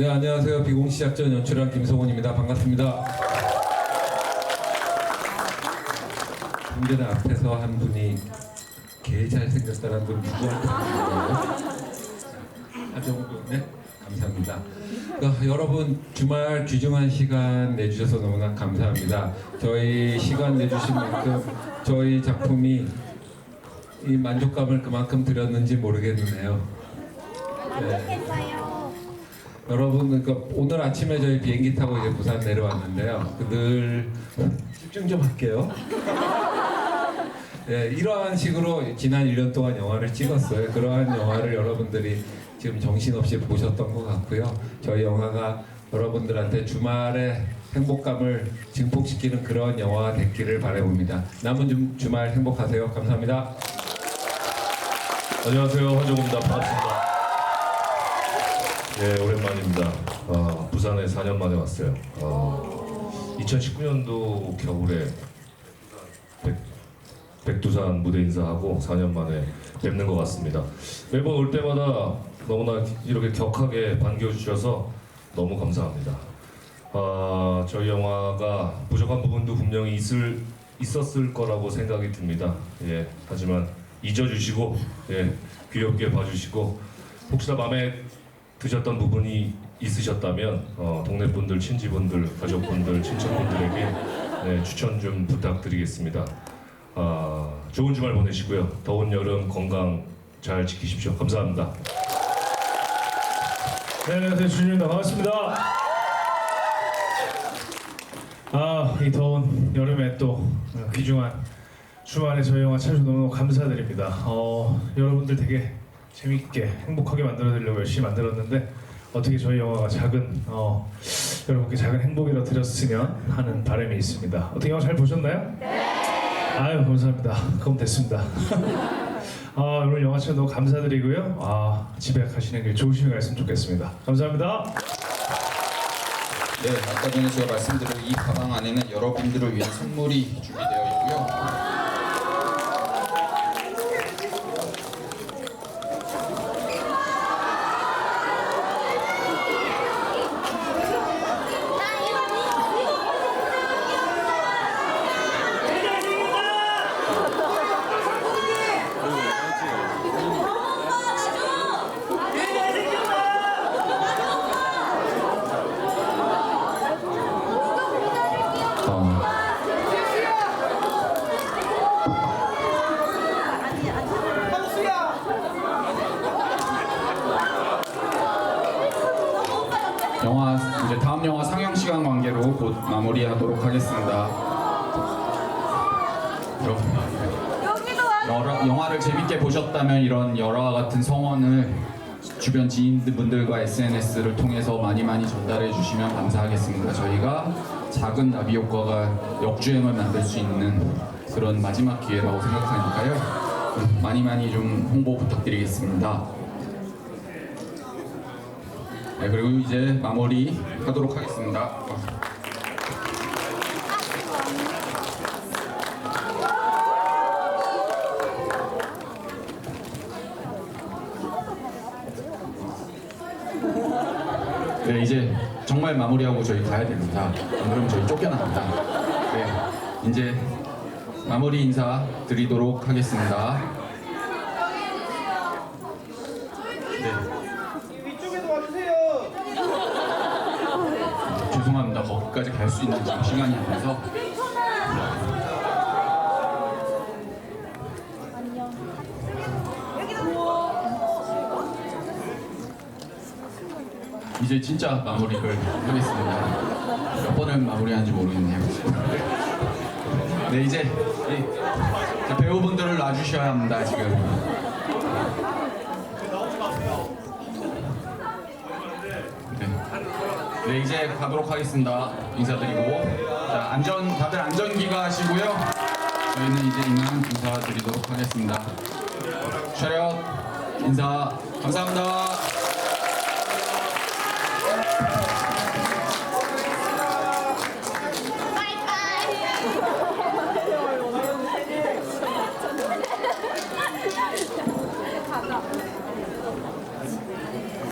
네 안녕하세요. 비공시작전 연출한 김성훈입니다. 반갑습니다. 문제는 앞에서 한 분이 개 잘생겼다는 분 누구한테? 하는 하정우 네? 감사합니다. 어, 여러분 주말 귀중한 시간 내주셔서 너무나 감사합니다. 저희 시간 내주신 만큼 저희 작품이 이 만족감을 그만큼 드렸는지 모르겠네요. 네. 여러분 그 오늘 아침에 저희 비행기 타고 이제 부산 내려왔는데요. 그늘 집중 좀 할게요. 네, 이러한 식으로 지난 1년 동안 영화를 찍었어요. 그러한 영화를 여러분들이 지금 정신없이 보셨던 것 같고요. 저희 영화가 여러분들한테 주말에 행복감을 증폭시키는 그런 영화가 됐기를 바라봅니다. 남은 주, 주말 행복하세요. 감사합니다. 안녕하세요 한정우입니다 반갑습니다 예 오랜만입니다. 어, 부산에 4년 만에 왔어요. 어, 2019년도 겨울에 백, 백두산 무대 인사하고 4년 만에 뵙는 것 같습니다. 매번 올 때마다 너무나 이렇게 격하게 반겨주셔서 너무 감사합니다. 아, 저희 영화가 부족한 부분도 분명히 있을, 있었을 거라고 생각이 듭니다. 예, 하지만 잊어주시고 예, 귀엽게 봐주시고 혹시나 마음에 드셨던 부분이 있으셨다면 어, 동네 분들, 친지분들, 가족분들, 친척분들에게 네, 추천 좀 부탁드리겠습니다. 아, 좋은 주말 보내시고요. 더운 여름 건강 잘 지키십시오. 감사합니다. 네, 안녕하세요. 준입니다. 반갑습니다. 아, 이 더운 여름에 또 귀중한 주말에 저희 영화 찾아주셔서 너무 감사드립니다. 어, 여러분들 되게 재밌게 행복하게 만들어드리려고 열심히 만들었는데 어떻게 저희 영화가 작은 어, 여러분께 작은 행복이라 드렸으면 하는 바람이 있습니다. 어떻게 영화 잘 보셨나요? 네. 아유 감사합니다. 그럼 됐습니다. 아, 오늘 영화 시간 너무 감사드리고요. 아, 집에 가시는 길 조심히 갔으면 좋겠습니다. 감사합니다. 네, 아까 전에 제가 말씀드린 이 가방 안에는 여러분들을 위한 선물이 준비되어 있고요. 어, 영화 이제 다음 영화 상영 시간 관계로 곧 마무리하도록 하겠습니다. 여러분, 여러, 영화를 재밌게 보셨다면 이런 열화와 같은 성원을 주변 지인분들과 SNS를 통해서 많이 많이 전달해 주시면 감사하겠습니다. 저희가 작은 나비 효과가 역주행을 만들 수 있는 그런 마지막 기회라고 생각하니까요. 음, 많이 많이 좀 홍보 부탁드리겠습니다. 네, 그리고 이제 마무리 하도록 하겠습니다. 네, 이제 정말 마무리하고 저희 가야 됩니다. 안 그러면 저희 쫓겨납니다. 네, 이제 마무리 인사 드리도록 하겠습니다. 네. 위쪽에도 와주세요. 죄송합니다. 거기까지 갈 수 있는 지금 시간이 안 돼서. 이제 진짜 마무리를 하겠습니다. 몇 번을 마무리하는지 모르겠네요. 네, 이제 이 배우분들을 놔주셔야 합니다, 지금. 네, 이제 가도록 하겠습니다. 인사드리고. 자, 안전, 다들 안전기가 하시고요. 저희는 이제 이만 인사드리도록 하겠습니다. 촬영, 인사, 감사합니다.